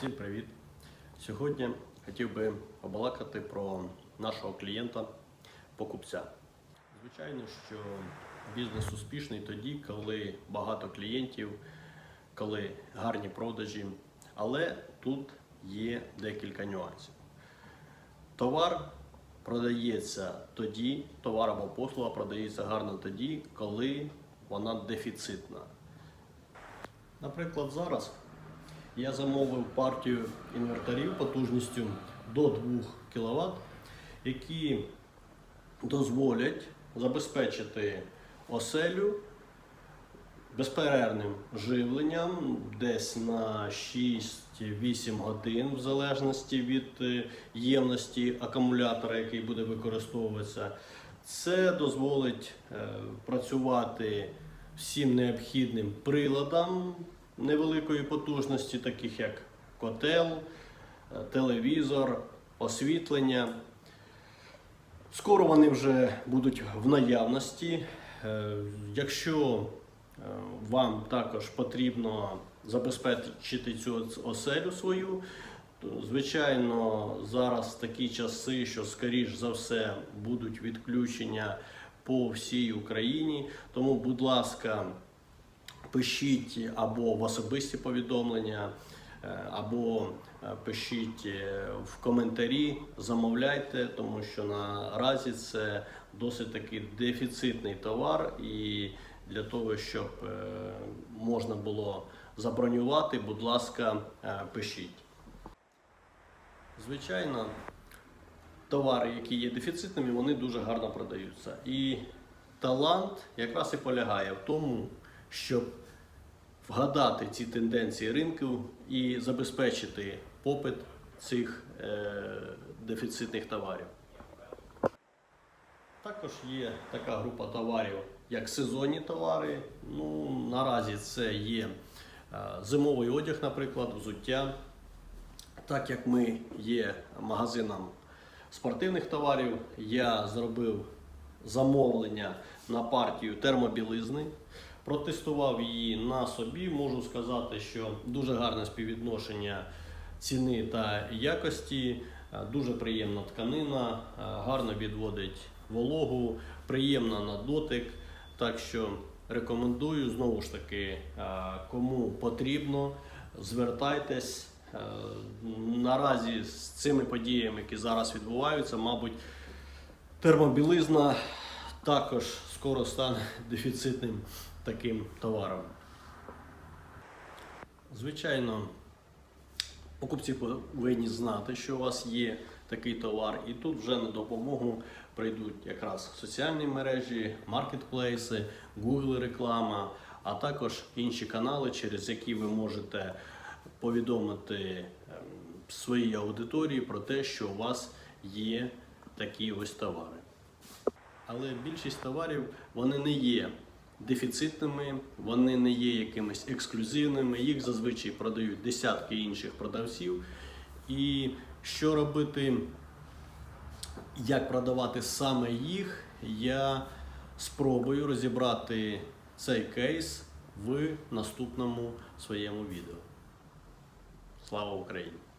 Всім привіт! Сьогодні хотів би побалакати про нашого клієнта, покупця. Звичайно, що бізнес успішний тоді, коли багато клієнтів, коли гарні продажі, але тут є декілька нюансів. Товар продається тоді, товар або послуга продається гарно тоді, коли вона дефіцитна. Наприклад, зараз я замовив партію інверторів потужністю до 2 кВт, які дозволять забезпечити оселю безперервним живленням десь на 6-8 годин, в залежності від е, ємності акумулятора, який буде використовуватися. Це дозволить е, працювати всім необхідним приладам невеликої потужності, таких як котел, е, телевізор, освітлення. Скоро вони вже будуть в наявності. Е, Якщо е, вам також потрібно забезпечити цю оселю свою, звичайно, зараз такі часи, що скоріш за все будуть відключення по всій Україні. Тому, будь ласка, пишіть або в особисті повідомлення, е, або е, пишіть е, в коментарі, замовляйте, тому що наразі це досить таки дефіцитний товар, і для того, щоб можна було забронювати, будь ласка, пишіть. Звичайно, товари, які є дефіцитними, вони дуже гарно продаються. І талант якраз і полягає в тому, щоб вгадати ці тенденції ринку і забезпечити попит цих е, дефіцитних товарів. Також є така група товарів, як сезонні товари. Ну, наразі це є е, зимовий одяг, наприклад, взуття. Так як ми є магазином спортивних товарів, я зробив замовлення на партію термобілизни, протестував її на собі. Можу сказати, що дуже гарне співвідношення ціни та якості, е, дуже приємна тканина, е, гарно відводить вологу, приємна на дотик. Так що рекомендую знову ж таки, е, кому потрібно, звертайтесь. Наразі з цими подіями, які зараз відбуваються, мабуть, термобілизна також скоро стане дефіцитним таким товаром. Звичайно, покупці повинні знати, що у вас є такий товар, і тут вже на допомогу прийдуть якраз соціальні мережі, маркетплейси, Google реклама, а також інші канали, через які ви можете повідомити ем, своїй аудиторії про те, що у вас є такі ось товари. Але більшість товарів вони не є дефіцитними, вони не є якимись ексклюзивними. Їх зазвичай продають десятки інших продавців. І що робити, як продавати саме їх, я спробую розібрати цей кейс в наступному своєму відео. Слава Україні!